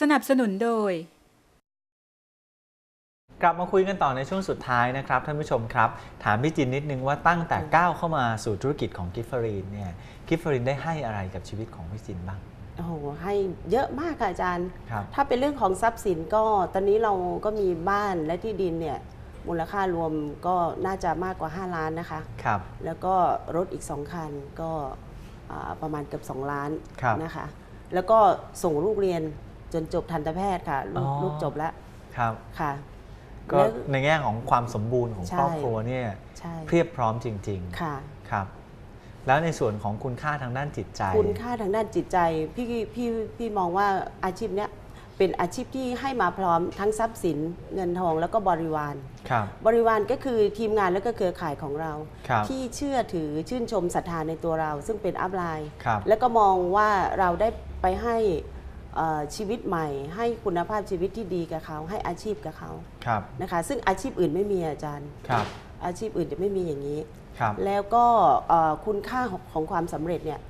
สนับสนุนโดย กลับมาคุยกันต่อในช่วงสุดท้ายนะครับท่านผู้ชมครับ ถามพี่จินนิดนึงว่าตั้งแต่ก้าวเข้ามาสู่ธุรกิจของกิฟเฟอรีนเนี่ยกิฟเฟอรีนได้ให้อะไรกับชีวิตของพี่จินบ้าง โอ้โหให้เยอะมากค่ะอาจารย์ ครับ ถ้าเป็นเรื่องของทรัพย์สินก็ตอนนี้เราก็มีบ้านและที่ดินเนี่ยมูลค่ารวมก็น่าจะมากกว่า 5 ล้านนะคะ ครับ แล้วก็รถอีก 2 คันก็อ่าประมาณเกือบ 2 ล้านครับ นะคะ แล้วก็ส่งลูกเรียน จนจบทันตแพทย์ค่ะลูกอ๋อ ลูกจบแล้วครับ ค่ะ ก็แล้วในแง่ของความสมบูรณ์ของใช่ ครอบครัวเนี่ยใช่เพียบพร้อมจริง ค่ะ ๆ ครับ แล้วในส่วนของคุณค่าทางด้านจิตใจ คุณค่าทางด้านจิตใจพี่พี่พี่มองว่าอาชีพเนี้ยเป็นอาชีพที่ให้มาพร้อมทั้งทรัพย์สินเงินทองแล้วก็บริวาร ครับ บริวารก็คือทีมงานและก็เครือข่ายของเรา ครับ ที่เชื่อถือชื่นชมศรัทธาในตัวเรา ซึ่งเป็นอัพไลน์ ครับ แล้วก็มองว่าเราได้ไปให้เอ่อ ชีวิตใหม่ ให้คุณภาพชีวิตที่ดีกับเขา ให้อาชีพกับเขาครับนะคะซึ่งอาชีพอื่นไม่มีอาจารย์ครับอาชีพอื่นจะไม่มีอย่างนี้ครับแล้วก็เอ่อคุณค่าของของความสำเร็จเนี่ย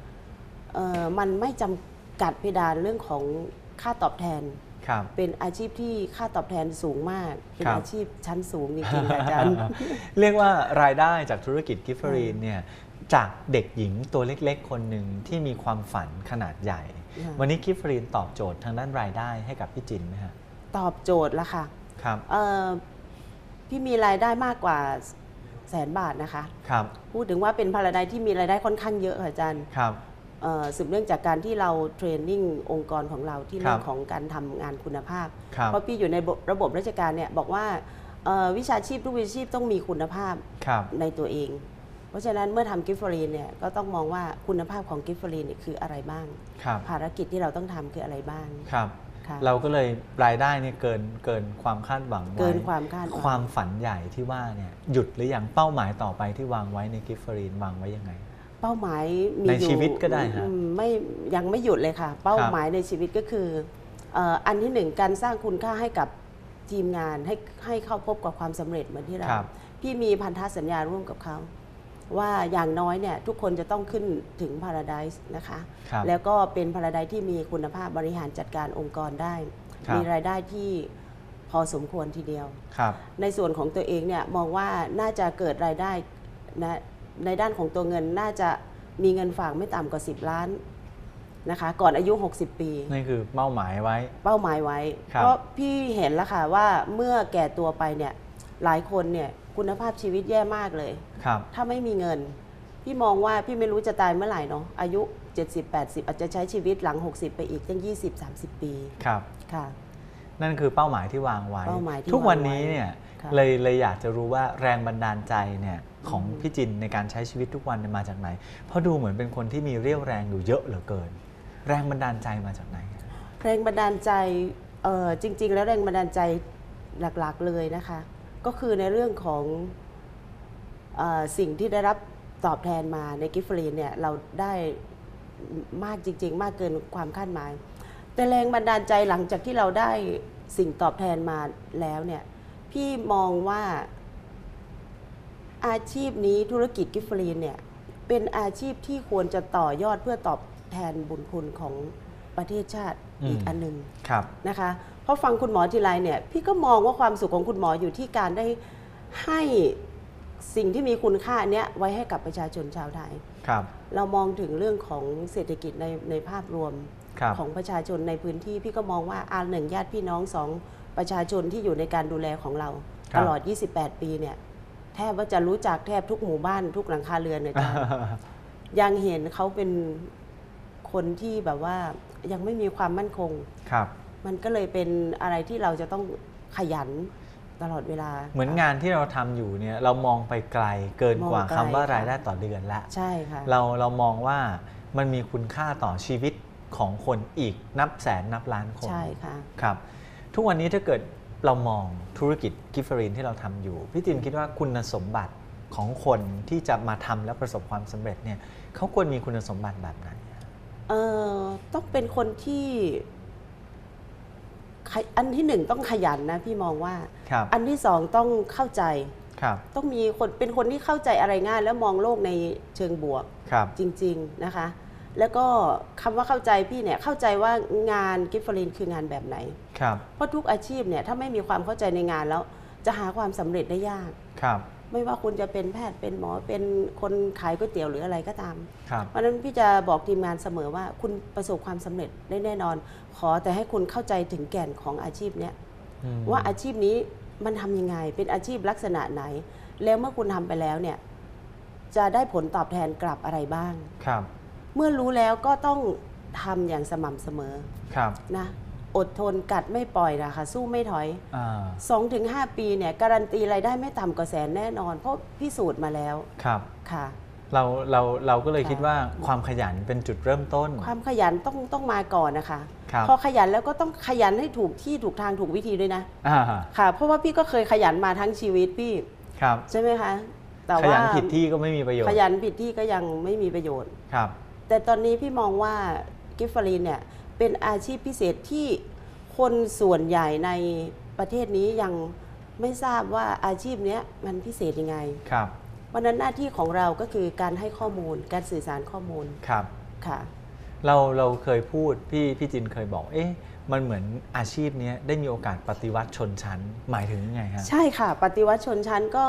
เอ่อมันไม่จำกัดเพดานเรื่องของค่าตอบแทนครับเป็นอาชีพที่ค่าตอบแทนสูงมาก เป็นครับอาชีพชั้นสูงจริงๆอาจารย์ เรียกว่ารายได้จากธุรกิจกิฟเฟอรีนเนี่ย จากเด็กหญิงตัวเล็กๆ คนหนึ่งที่มีความฝันขนาดใหญ่ค่ะวันนี้กิฟเฟอรีนตอบโจทย์ทางด้านรายได้ให้กับพี่จินไหมฮะตอบโจทย์ละค่ะครับเอ่อพี่มีรายได้มากกว่าแสนบาทนะคะครับพูดถึงว่าเป็นพาราไดที่มีรายได้ค่อนข้างเยอะค่ะอาจารย์ครับเอ่อสืบเนื่องจากการที่เราเทรนนิ่งองค์กรของเราที่ครับเรื่องของการทำงานคุณภาพครับเพราะพี่อยู่ในระบบราชการเนี่ยบอกว่าเอ่อวิชาชีพทุกวิชาชีพต้องมีคุณภาพครับในตัวเอง เพราะฉะนั้นเมื่อทำกิฟฟรีนเนี่ยก็ต้องมองว่าคุณภาพของกิฟฟรีนเนี่ยคืออะไรบ้างครับภารกิจที่เราต้องทำคืออะไรบ้าง ครับค่ะเราก็เลยรายได้เนี่ยเกินเกินความคาดหวังไว้เกินความคาดหวังความฝันใหญ่ที่ว่าเนี่ยหยุดหรือยังเป้าหมายต่อไปที่วางไว้ในกิฟเฟอรีนวางไว้ยังไง เป้าหมายมีในอยู่ชีวิตก็ได้ฮะอืมไม่ยังไม่หยุดเลยค่ะ เป้าหมายในชีวิตก็คือเอ่ออันที่หนึ่งการสร้างคุณค่าให้กับทีมงานให้ให้เข้าพบกับความสำเร็จเหมือนที่เราครับพี่มีพันธสัญญาร่วมกับเขา ว่าอย่างน้อยเนี่ยทุกคนจะต้องขึ้นถึงพาราไดซ์นะคะ ครับแล้วก็เป็นพาราไดซ์ที่มีคุณภาพบริหารจัดการองค์กรได้ ครับ มีรายได้ที่พอสมควรทีเดียว ครับ ในส่วนของตัวเองเนี่ยมองว่าน่าจะเกิดรายได้นะในด้านของตัวเงินน่าจะมีเงินฝากไม่ต่ำกว่า 10 ล้านนะคะ ก่อนอายุ 60 ปี นี่คือเป้าหมายไว้ เป้าหมายไว้ ครับ เพราะพี่เห็นแล้วค่ะว่าเมื่อแก่ตัวไปเนี่ยหลายคนเนี่ย คุณภาพชีวิตแย่มากเลย ครับ ถ้าไม่มีเงิน พี่มองว่าพี่ไม่รู้จะตายเมื่อไหร่เนาะอายุ 70-80 อาจจะใช้ชีวิตหลัง 60 ไปอีกตั้ง 20-30 ปีครับ ค่ะ นั่นคือเป้าหมายที่วางไว้ เป้าหมายที่ทุกวันวางไว้นี้เนี่ยค่ะเลยเลยอยากจะรู้ว่าแรงบันดาลใจเนี่ยของพี่จินในการใช้ชีวิตทุกวันเนี่ยมาจากไหน เพราะดูเหมือนเป็นคนที่มีเรี่ยวแรงอยู่เยอะเหลือเกิน แรงบันดาลใจมาจากไหน แรงบันดาลใจเอ่อจริง ๆ แล้วแรงบันดาลใจหลักๆเลยนะคะ ก็คือในเรื่องของอสิ่งที่ได้รับตอบแทนมาในกิฟฟรีนเนี่ยเราได้มากจริง ๆ มากเกินความคาดหมาย แต่แรงบันดาลใจหลังจากที่เราได้สิ่งตอบแทนมาแล้วเนี่ยพี่มองว่าอาชีพนี้ธุรกิจกิฟฟรีนเนี่ยเป็นอาชีพที่ควรจะต่อยอดเพื่อตอบแทนบุญคุณของประเทศชาติ อืมอีกอันหนึ่งครับนะคะเพราะฟังคุณหมอทีไรเนี่ยพี่ก็มองว่าความสุขของคุณหมออยู่ที่การได้ให้สิ่งที่มีคุณค่าเนี้ยไว้ให้กับประชาชนชาวไทยครับ เรามองถึงเรื่องของเศรษฐกิจในในภาพรวมครับของประชาชนในพื้นที่ พี่ก็มองว่าอาหนึ่งญาติพี่น้องสองประชาชนที่อยู่ในการดูแลของเราครับตลอด 28 ปีเนี่ยแทบว่าจะรู้จักแทบทุกหมู่บ้านทุกหลังคาเรือนเลยจ้ะยังเห็นเขาเป็นคนที่แบบว่า ยังไม่มีความมั่นคง ครับ มันก็เลยเป็นอะไรที่เราจะต้องขยันตลอดเวลา เหมือนงานที่เราทำอยู่เนี่ยเรามองไปไกลเกินกว่ามองไกล คำว่าค่ะรายได้ต่อเดือนละ ใช่ค่ะ เราเรามองว่ามันมีคุณค่าต่อชีวิตของคนอีกนับแสนนับล้านคนใช่ค่ะ ครับ ทุกวันนี้ถ้าเกิดเรามองธุรกิจกิฟเฟอรีนที่เราทำอยู่ พี่ตินคิดว่าคุณสมบัติของคนที่จะมาทำและประสบความสำเร็จเนี่ยเขาควรมีคุณสมบัติแบบไหน เอ่อต้องเป็นคนที่ขยอันที่หนึ่งต้องขยันนะพี่มองว่าครับอันที่สองต้องเข้าใจครับต้องมีคนเป็นคนที่เข้าใจอะไรง่าย แล้วมองโลกในเชิงบวกครับจริง ๆนะคะ แล้วก็คำว่าเข้าใจพี่เนี่ยเข้าใจว่างานกิฟฟลินคืองานแบบไหนครับเพราะทุกอาชีพเนี่ยถ้าไม่มีความเข้าใจในงานแล้ว จะหาความสำเร็จได้ยากครับ ไม่ว่าคุณจะเป็นแพทย์เป็นหมอเป็นคนขายก๋วยเตี๋ยวหรืออะไรก็ตาม ครับ เพราะฉะนั้นพี่จะบอกทีมงานเสมอว่าคุณประสบความสำเร็จได้แน่นอน ขอแต่ให้คุณเข้าใจถึงแก่นของอาชีพเนี้ย อืมว่าอาชีพนี้มันทำยังไง เป็นอาชีพลักษณะไหน แล้วเมื่อคุณทำไปแล้วเนี่ย จะได้ผลตอบแทนกลับอะไรบ้าง ครับ เมื่อรู้แล้วก็ต้องทำอย่างสม่ำเสมอครับ นะ อดทนกัดไม่ปล่อยนะคะสู้ไม่ถอยอ่า2-5ปีเนี่ยการันตีรายได้ไม่ต่ำกว่าแสนแน่นอน เพราะพิสูจน์มาแล้วครับค่ะเราเราเราก็เลยค่ะคิดว่าความขยันเป็นจุดเริ่มต้น ความขยันต้องต้องมาก่อนนะคะครับพอขยันแล้วก็ต้องขยันให้ถูกที่ถูกทางถูกวิธีด้วยนะอ่าค่ะ เพราะว่าพี่ก็เคยขยันมาทั้งชีวิตพี่ครับใช่ไหมคะแต่ขว่ายันผิดที่ก็ไม่มีประโยชน์ ขยันผิดที่ก็ยังไม่มีประโยชน์ครับ แต่ตอนนี้พี่มองว่ากิฟฟรีนเนี่ย เป็นอาชีพพิเศษที่คนส่วนใหญ่ในประเทศนี้ยังไม่ทราบว่าอาชีพเนี้ยมันพิเศษยังไงครับวันนั้นหน้าที่ของเราก็คือการให้ข้อมูลการสื่อสารข้อมูลครับค่ะเราเราเคยพูดพี่พี่จินเคยบอก เอ๊ะมันเหมือนอาชีพเนี้ยได้มีโอกาสปฏิวัติชนชั้น หมายถึงยังไงฮะใช่ค่ะ ปฏิวัติชนชั้นก็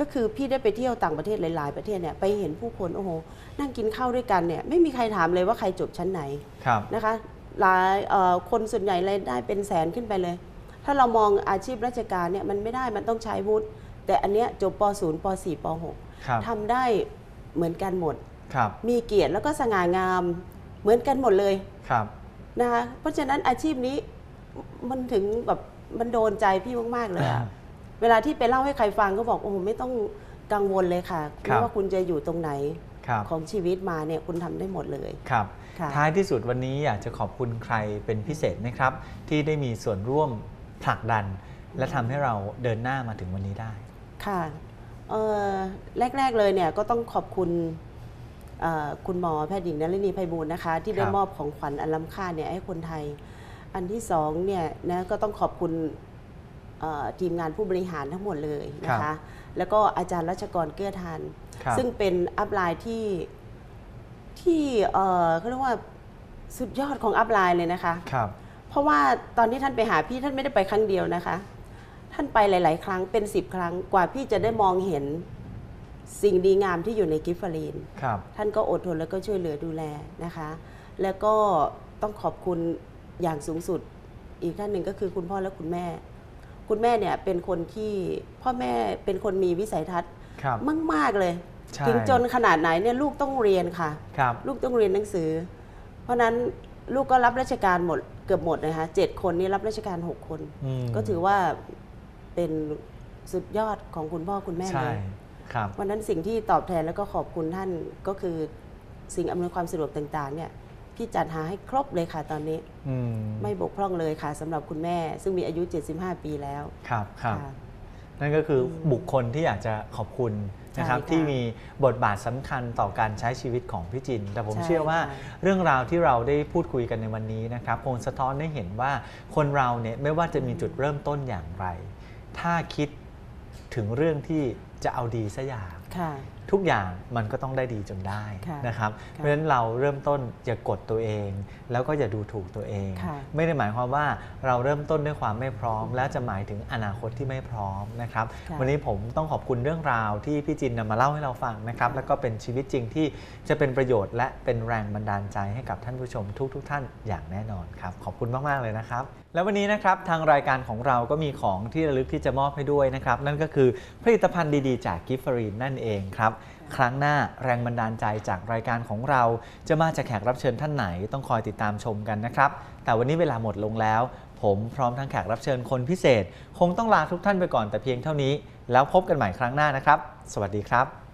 ก็คือพี่ได้ไปเที่ยวต่างประเทศหลายๆ ประเทศเนี่ยไปเห็นผู้คนโอ้โหนั่งกินข้าวด้วยกันเนี่ยไม่มีใครถามเลยว่าใครจบชั้นไหนครับนะคะ หลายเอ่อคนส่วนใหญ่รายได้เป็นแสนขึ้นไปเลย ถ้าเรามองอาชีพราชการเนี่ยมันไม่ได้มันต้องใช้วุฒิแต่อันเนี้ยจบป .0 ป .4 ปครับ .6 ทำได้เหมือนกันหมดครับมีเกียรติแล้วก็สง่างามเหมือนกันหมดเลยครับนะคะเพราะฉะนั้นอาชีพนี้มันถึงแบบมันโดนใจพี่มากๆเลยอะเวลาที่ไปเล่าให้ใครฟังก็บอกโอ้โหไม่ต้องกังวลเลยค่ะครับไม่ว่าคุณจะอยู่ตรงไหน ครับของชีวิตมาเนี่ยคุณทำได้หมดเลยครับ ค่ะท้ายที่สุดวันนี้อยากจะขอบคุณใครเป็นพิเศษไหมครับ ที่ได้มีส่วนร่วมผลักดัน และทำให้เราเดินหน้ามาถึงวันนี้ได้ ค่ะเอ่อแรก ๆ เลยเนี่ยก็ต้องขอบคุณเอ่อคุณหมอแพทย์หญิงนลินีไพบูลย์นะคะ ที่ได้ครับ มอบของขวัญอันล้ำค่าเนี่ยให้คนไทย อันที่สองเนี่ยนะก็ต้องขอบคุณเอ่อ ทีมงานผู้บริหารทั้งหมดเลยนะคะ แล้วก็อาจารย์รัชกรเกื้อทานครับซึ่งเป็นอัพไลน์ที่ที่เอ่อเขาเรียกว่าสุดยอดของอัพไลน์เลยนะคะครับเพราะว่าตอนที่ท่านไปหาพี่ท่านไม่ได้ไปครั้งเดียวนะคะ ท่านไปหลาย ๆ ครั้งเป็นสิบครั้งกว่าพี่จะได้มองเห็นสิ่งดีงามที่อยู่ในกิฟฟารีนครับท่านก็อดทนแล้วก็ช่วยเหลือดูแลนะคะ แล้วก็ต้องขอบคุณอย่างสูงสุดอีกท่านหนึ่งก็คือคุณพ่อและคุณแม่ คุณแม่เนี่ยเป็นคนที่พ่อแม่เป็นคนมีวิสัยทัศน์ครับมาก ๆ เลยใช่ถึงจนขนาดไหนเนี่ยลูกต้องเรียนค่ะครับลูกต้องเรียนหนังสือ เพราะฉะนั้นลูกก็รับราชการหมดเกือบหมดนะคะเจ็ดคนนี้รับราชการหกคนอืมก็ถือว่าเป็นสุดยอดของคุณพ่อคุณแม่เลใช่ยครับวันนั้นสิ่งที่ตอบแทนแล้วก็ขอบคุณท่านก็คือสิ่งอำนวยความสะดวกต่าง ๆ เนี่ย พี่จัดหาให้ครบเลยค่ะตอนนี้อืมไม่บกพร่องเลยค่ะสำหรับคุณแม่ ซึ่งมีอายุ 75 ปีแล้วครับครับค่ะนั่นก็คือบุคคลที่อยากจะขอบคุณนะครับใช่ค่ะที่มีบทบาทสำคัญต่อการใช้ชีวิตของพี่จิน แต่ผมใช่เชื่อว่าค่ะเรื่องราวที่เราได้พูดคุยกันในวันนี้นะครับคงสะท้อนให้เห็นว่าคนเราเนี่ยไม่ว่าจะมีจุดเริ่มต้นอย่างไร ถ้าคิดถึงเรื่องที่จะเอาดีสัอย่างค่ะทุกอย่างมันก็ต้องได้ดีจนได้ค่ะนะครับค่ะเพราะฉะนั้นเราเริ่มต้นอย่ากดตัวเอง แล้วก็อย่าดูถูกตัวเองค่ะไม่ได้หมายความว่าเราเริ่มต้นด้วยความไม่พร้อม และจะหมายถึงอนาคตที่ไม่พร้อมนะครับค่ะวันนี้ผมต้องขอบคุณเรื่องราวที่พี่จินนำมาเล่าให้เราฟังนะครับ แล้วก็เป็นชีวิตจริงที่จะเป็นประโยชน์ และเป็นแรงบันดาลใจให้กับท่านผู้ชมทุกๆท่านอย่างแน่นอนครับ ขอบคุณมากๆเลยนะครับ แล้ววันนี้นะครับทางรายการของเราก็มีของที่ระลึกที่จะมอบให้ด้วยนะครับ นั่นก็คือผลิตภัณฑ์ดีๆจากกิฟฟรีนนั่นเองครับ ครั้งหน้าแรงบันดาลใจจากรายการของเรา จะมาจากแขกรับเชิญท่านไหนต้องคอยติดตามชมกันนะครับ แต่วันนี้เวลาหมดลงแล้ว ผมพร้อมทั้งแขกรับเชิญคนพิเศษ คงต้องลาทุกท่านไปก่อนแต่เพียงเท่านี้ แล้วพบกันใหม่ครั้งหน้านะครับ สวัสดีครับ